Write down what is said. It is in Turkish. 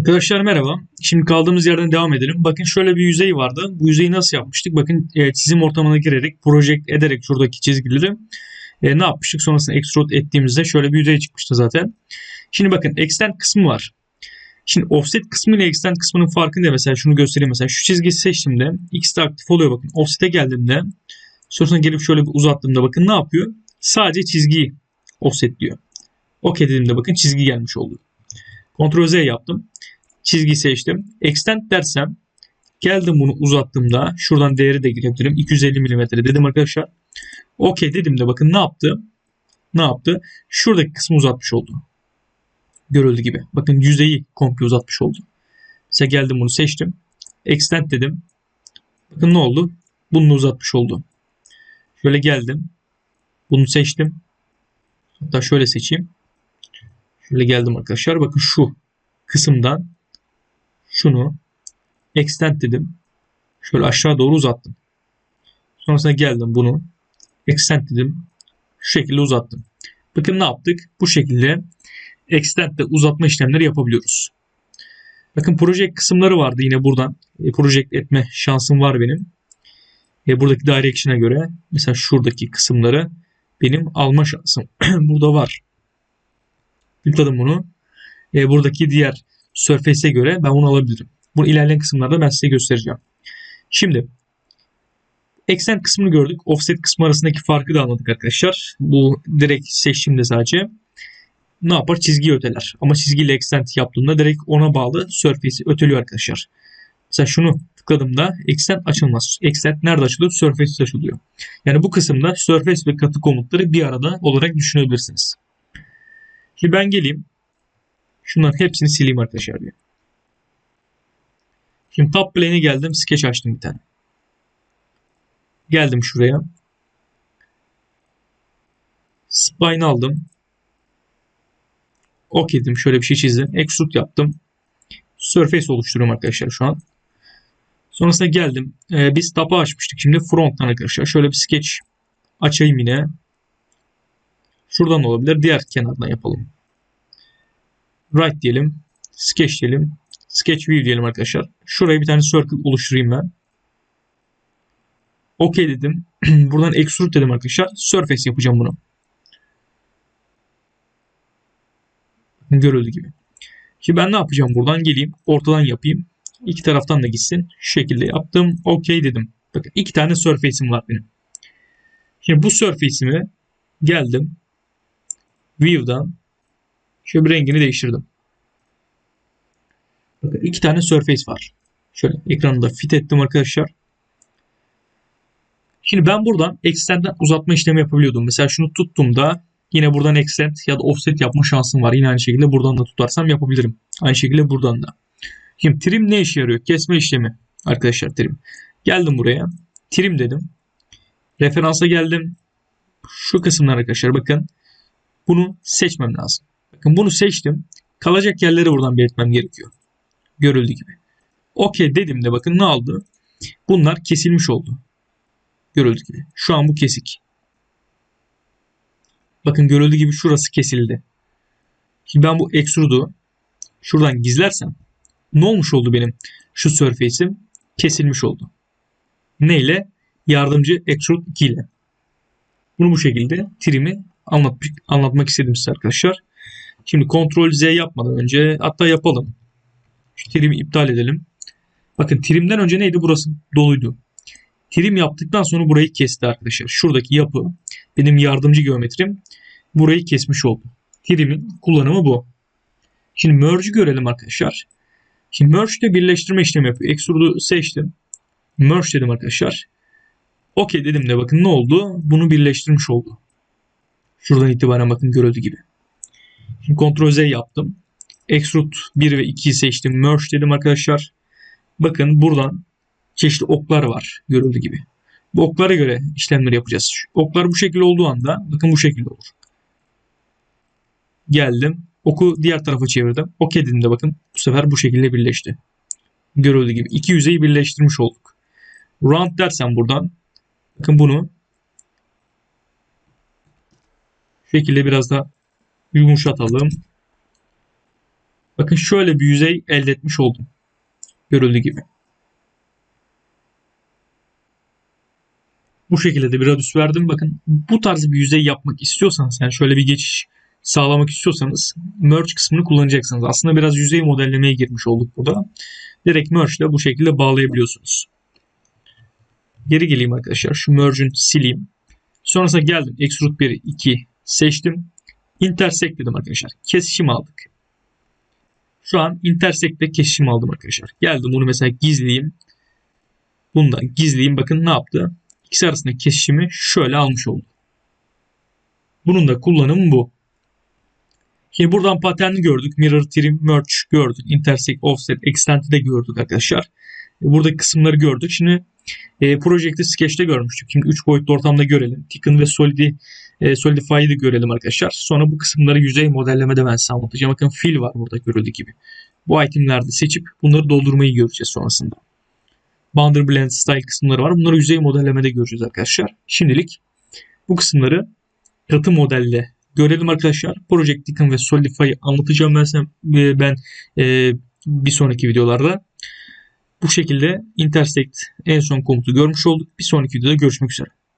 Arkadaşlar merhaba. Şimdi kaldığımız yerden devam edelim. Bakın şöyle bir yüzey vardı. Bu yüzeyi nasıl yapmıştık? Bakın e, çizim ortamına girerek, project ederek şuradaki çizgileri e, ne yapmıştık? Sonrasında extrude ettiğimizde şöyle bir yüzey çıkmıştı zaten. Şimdi bakın extend kısmı var. Şimdi offset kısmı ile extend kısmının farkı ne? Mesela şunu göstereyim. Mesela şu çizgiyi seçtiğimde x de aktif oluyor bakın. Offset'e geldiğimde sonrasında gelip şöyle bir uzattığımda bakın ne yapıyor? Sadece çizgiyi offset diyor. OK dediğimde bakın çizgi gelmiş oldu. Ctrl Z yaptım çizgi seçtim. Extend dersem geldim bunu uzattığımda şuradan değeri de girebilirim. 250 mm dedim arkadaşlar. OK dedim de bakın ne yaptı? Ne yaptı? Şuradaki kısmı uzatmış oldu. Görüldüğü gibi. Bakın yüzeyi komple uzatmış oldu. Mesela geldim bunu seçtim. Extend dedim. Bakın ne oldu? Bunu uzatmış oldu. Şöyle geldim. Bunu seçtim. Hatta şöyle seçeyim. Şöyle geldim arkadaşlar. Bakın şu kısımdan şunu extend dedim. Şöyle aşağı doğru uzattım. Sonrasında geldim bunu extend dedim. Şu şekilde uzattım. Bakın ne yaptık? Bu şekilde extend de uzatma işlemleri yapabiliyoruz. Bakın proje kısımları vardı yine buradan. E, project etme şansım var benim. E, buradaki direction'a göre mesela şuradaki kısımları benim alma şansım burada var. Tıkladım bunu. E, buradaki diğer Surface'e göre ben bunu alabilirim. Bunu ilerleyen kısımlarda ben size göstereceğim. Şimdi Extend kısmını gördük. Offset kısmı arasındaki farkı da anladık arkadaşlar. Bu direkt seçtiğimde sadece ne yapar? Çizgiyi öteler. Ama çizgiyle extend yaptığımda direkt ona bağlı surface'i öteliyor arkadaşlar. Mesela şunu tıkladığımda extend açılmaz. Extend nerede açılıyor? Surface açılıyor. Yani bu kısımda surface ve katı komutları bir arada olarak düşünebilirsiniz. Şimdi ben geleyim. Şunların hepsini sileyim arkadaşlar. Diye. Şimdi top plane'e geldim. Sketch açtım bir tane. Geldim şuraya. Spline aldım. Ok dedim. Şöyle bir şey çizdim. Extrude yaptım. Surface oluşturuyorum arkadaşlar şu an. Sonrasında geldim. Ee, biz tapa açmıştık. Şimdi front'tan arkadaşlar. Şöyle bir sketch açayım yine. Şuradan olabilir. Diğer kenardan yapalım. Right diyelim. Sketch diyelim. Sketch View diyelim arkadaşlar. Şuraya bir tane circle oluşturayım ben. OK dedim. Buradan extrude dedim arkadaşlar. Surface yapacağım bunu. Görüldüğü gibi. Şimdi ben ne yapacağım buradan geleyim. Ortadan yapayım. İki taraftan da gitsin. Şu şekilde yaptım. OK dedim. Bakın iki tane surface'im var benim. Şimdi bu surface'imi geldim. View'dan şöyle bir rengini değiştirdim. Bakın iki tane surface var. Şöyle ekranında fit ettim arkadaşlar. Şimdi ben buradan extend'den uzatma işlemi yapabiliyordum. Mesela şunu tuttuğumda yine buradan extend ya da offset yapma şansım var. Yine aynı şekilde buradan da tutarsam yapabilirim. Aynı şekilde buradan da. Şimdi trim ne işe yarıyor? Kesme işlemi arkadaşlar trim. Geldim buraya. Trim dedim. Referansa geldim. Şu kısımlar arkadaşlar bakın. Bunu seçmem lazım. Bakın bunu seçtim. Kalacak yerleri buradan belirtmem gerekiyor. Görüldüğü gibi. Okey dediğimde bakın ne oldu? Bunlar kesilmiş oldu. Görüldüğü gibi. Şu an bu kesik. Bakın görüldüğü gibi şurası kesildi. Şimdi ben bu extrude'u şuradan gizlersem ne olmuş oldu benim şu surface'im? Kesilmiş oldu. Ne ile? Yardımcı extrude 2 ile. Bunu bu şekilde trim'i anlat, anlatmak istedim size arkadaşlar. Şimdi Ctrl Z yapmadan önce hatta yapalım. Şu trimi iptal edelim. Bakın trimden önce neydi? Burası doluydu. Trim yaptıktan sonra burayı kesti arkadaşlar. Şuradaki yapı benim yardımcı geometrim burayı kesmiş oldu. Trimin kullanımı bu. Şimdi merge'ü görelim arkadaşlar. Şimdi merge'de birleştirme işlemi yapıyor. Extrude'u seçtim. Merge dedim arkadaşlar. OK dedim de bakın ne oldu? Bunu birleştirmiş oldu. Şuradan itibaren bakın görüldüğü gibi. Şimdi Ctrl Z yaptım. Extrude 1 ve 2'yi seçtim. Merge dedim arkadaşlar. Bakın buradan çeşitli oklar var görüldüğü gibi. Bu oklara göre işlemleri yapacağız. Oklar bu şekilde olduğu anda bakın bu şekilde olur. Geldim. Oku diğer tarafa çevirdim. OK dedim de bakın bu sefer bu şekilde birleşti. Görüldüğü gibi. iki yüzeyi birleştirmiş olduk. Round dersen buradan bakın bunu şekilde biraz da yumuşatalım. Bakın şöyle bir yüzey elde etmiş oldum. Görüldüğü gibi. Bu şekilde de bir radius verdim. Bakın bu tarz bir yüzey yapmak istiyorsanız yani şöyle bir geçiş sağlamak istiyorsanız merge kısmını kullanacaksınız. Aslında biraz yüzey modellemeye girmiş olduk burada. Direkt merge ile bu şekilde bağlayabiliyorsunuz. Geri geleyim arkadaşlar. Şu merge'ün sileyim. Sonrasında geldim. Extrude 1, 2 seçtim. Intersect dedim arkadaşlar. Kesişim aldık. Şu an intersect'te kesişim aldım arkadaşlar. Geldim bunu mesela gizleyeyim. Bundan gizleyeyim. Bakın ne yaptı? İkisi arasındaki kesişimi şöyle almış oldum. Bunun da kullanımı bu. Şimdi buradan paterni gördük. Mirror, trim, merge gördük. Intersect, offset, extend'i de gördük arkadaşlar. Buradaki kısımları gördük. Şimdi e, Project'te Sketch'te görmüştük. Şimdi 3 boyutlu ortamda görelim. Thicken ve Solidi, e, Solidify'ı da görelim arkadaşlar. Sonra bu kısımları yüzey modellemede ben size anlatacağım. Bakın fill var burada görüldüğü gibi. Bu itemlerde seçip bunları doldurmayı göreceğiz sonrasında. Boundary Blend Style kısımları var. Bunları yüzey modellemede göreceğiz arkadaşlar. Şimdilik bu kısımları katı modelle görelim arkadaşlar. Project Thicken ve Solidify'ı anlatacağım ben, e, ben e, bir sonraki videolarda. Bu şekilde intersect en son komutu görmüş olduk. Bir sonraki videoda görüşmek üzere.